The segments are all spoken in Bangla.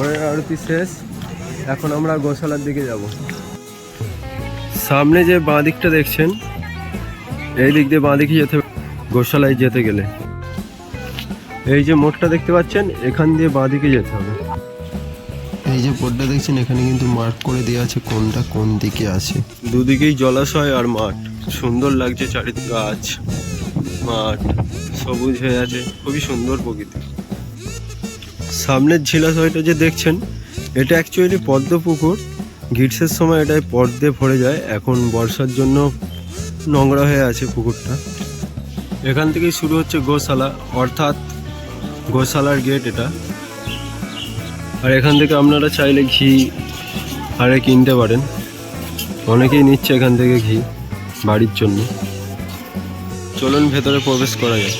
ভোরের আরতি শেষ। এখন আমরা গোশালার দিকে যাব। সামনে যে বাঁ দিকটা দেখছেন এই দিক দিয়ে বাঁ দিকে যেতে হবে গোশালায় যেতে গেলে। এই যে মোড়টা দেখতে পাচ্ছেন এখান দিয়ে বাঁ দিকে যেতে হবে। এই যে বোর্ডটা দেখছেন এখানে কিন্তু মার্ক করে দেওয়া আছে কোনটা কোন দিকে আছে। দুদিকেই জলাশয় আর মাঠ। সুন্দর লাগছে চারিদিকে গাছ মাঠ সবুজ হয়ে আছে খুবই সুন্দর প্রকৃতি। সামনের ঝিলাশয়টা যে দেখছেন, এটা অ্যাকচুয়ালি পদ্ম পুকুর। গ্রীষ্মের সময় এটায় পদ্মে ভরে যায়, এখন বর্ষার জন্য নোংরা হয়ে আছে পুকুরটা। এখান থেকেই শুরু হচ্ছে গোশালা, অর্থাৎ গোশালার গেট এটা। আর এখান থেকে আপনারা চাইলে ঘি আরে কিনতে পারেন। অনেকেই নিচ্ছে এখান থেকে ঘি, বাড়ির জন্য। চলুন ভেতরে প্রবেশ করা যায়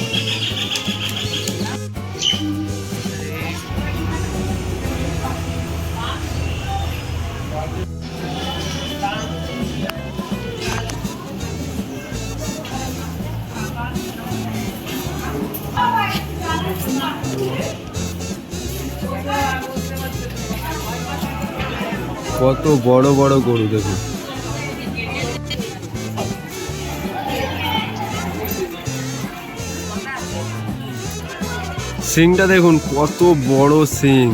কত বড় বড় গরু দেখুন। সিংটা দেখুন, কত বড় সিং।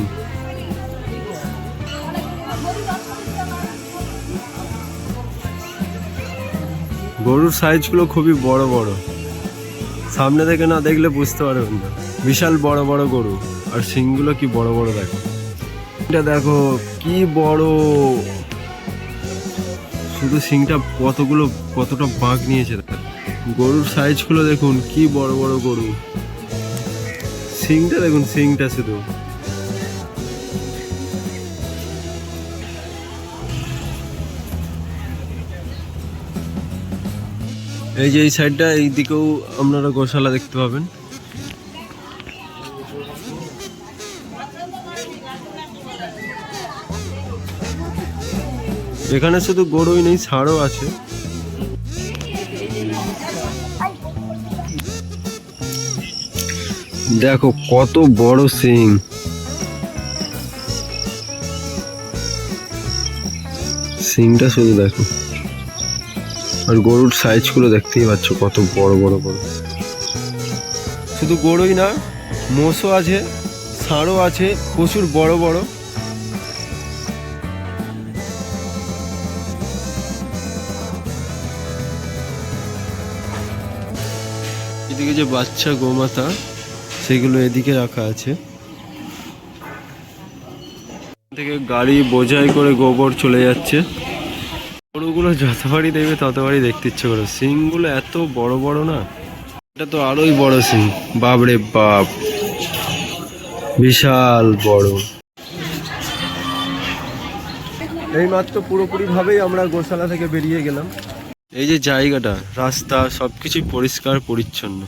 গরুর সাইজগুলো খুবই বড় বড়। সামনে থেকে না দেখলে বুঝতে পারবেন না। বিশাল বড় বড় গরু, আর সিংগুলো কি বড় বড় দেখো। এটা দেখো, কি বড়। শুধু সিংটা কতগুলো, কতটা বাঘ নিয়েছে। গরুর সাইজগুলো দেখুন, কি বড় বড় গরু। সিংটা দেখুন, সিংটা শুধু। এই যে এই সাইডটা এই দিকেও আপনারা গোশালা দেখতে পাবেন। এখানে শুধু গরুই নেই ষাঁড়ও আছে। দেখো কত বড় সিং। সিংটা শুধু দেখো। আর গরুর সাইজগুলো দেখতেই পাচ্ছ কত বড় বড় বড় শুধু গরুই না, মোষও আছে। ষাঁড়ও আছে, প্রচুর বড় বড়। এদিকে যে বাচ্চা গোমাতা, সেগুলো এদিকে রাখা আছে। থেকে গাড়ি বোঝাই করে গোবর চলে যাচ্ছে। গরুগুলো যতবারই দেখবে ততবারই দেখতে ইচ্ছে করে। সিংগুলো এত বড় বড় না, এটা তো আরোই বড় সিং বাপরে বাপ। বিশাল বড়। এই মাত্র পুরোপুরি ভাবেই আমরা গোশালা থেকে বেরিয়ে গেলাম। এই যে জায়গাটা রাস্তা সবকিছু পরিষ্কার পরিচ্ছন্ন।